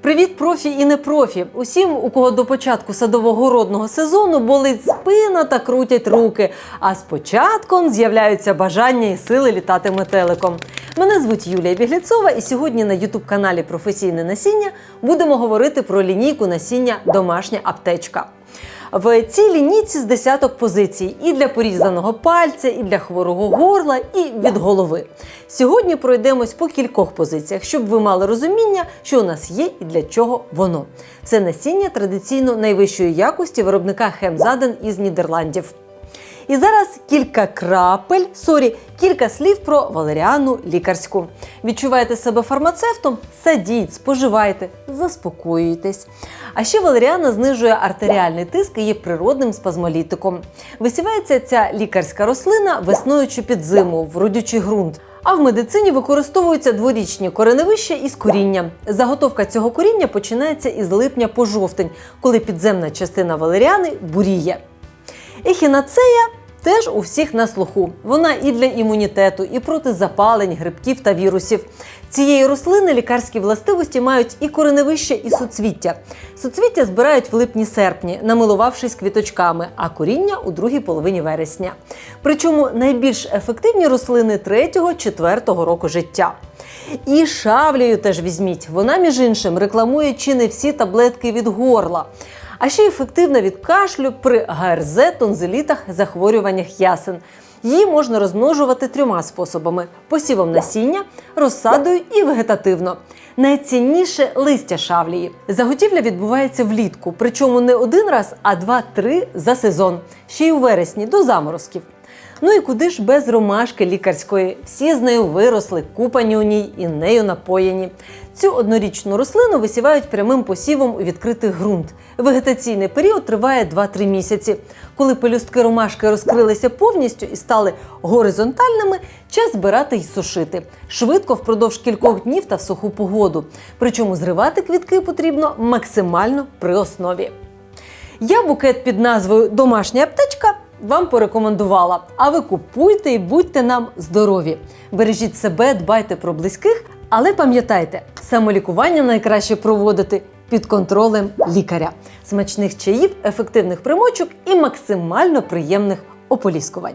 Привіт, профі і не профі. Усім, у кого до початку садово-городного сезону болить спина та крутять руки. А з початком з'являються бажання і сили літати метеликом. Мене звуть Юлія Бігліцова, і сьогодні на ютуб-каналі Професійне насіння будемо говорити про лінійку насіння Домашня аптечка. В цій лінійці з десяток позицій і для порізаного пальця, і для хворого горла, і від голови. Сьогодні пройдемось по кількох позиціях, щоб ви мали розуміння, що у нас є і для чого воно. Це насіння традиційно найвищої якості виробника Хемзаден із Нідерландів. І зараз кілька крапель, сорі, кілька слів про валеріану лікарську. Відчуваєте себе фармацевтом? Садіть, споживайте, заспокоюйтесь. А ще валеріана знижує артеріальний тиск і є природним спазмолітиком. Висівається ця лікарська рослина весною чи під зиму в родючий ґрунт. А в медицині використовуються дворічні кореневища із коріння. Заготовка цього коріння починається із липня по жовтень, коли підземна частина валеріани буріє. Ехінацея теж у всіх на слуху. Вона і для імунітету, і проти запалень, грибків та вірусів. Цієї рослини лікарські властивості мають і кореневище, і суцвіття. Суцвіття збирають в липні-серпні, намилувавшись квіточками, а коріння у другій половині вересня. Причому найбільш ефективні рослини 3-4 року життя. І шавлею теж візьміть. Вона, між іншим, рекламує чи не всі таблетки від горла. А ще ефективна від кашлю при ГРЗ, тонзилітах, захворюваннях ясен. Її можна розмножувати трьома способами: посівом насіння, розсадою і вегетативно. Найцінніше листя шавлії. Заготівля відбувається влітку, причому не один раз, а два-три за сезон, ще й у вересні до заморозків. Ну і куди ж без ромашки лікарської? Всі з нею виросли, купані у ній і нею напоєні. Цю однорічну рослину висівають прямим посівом у відкритий ґрунт. Вегетаційний період триває 2-3 місяці. Коли пелюстки ромашки розкрилися повністю і стали горизонтальними, час збирати й сушити. Швидко впродовж кількох днів та в суху погоду. Причому зривати квітки потрібно максимально при основі. Я букет під назвою Домашня аптечка вам порекомендувала. А ви купуйте і будьте нам здорові. Бережіть себе, дбайте про близьких, але пам'ятайте, самолікування найкраще проводити під контролем лікаря, смачних чаїв, ефективних примочок і максимально приємних ополіскувань.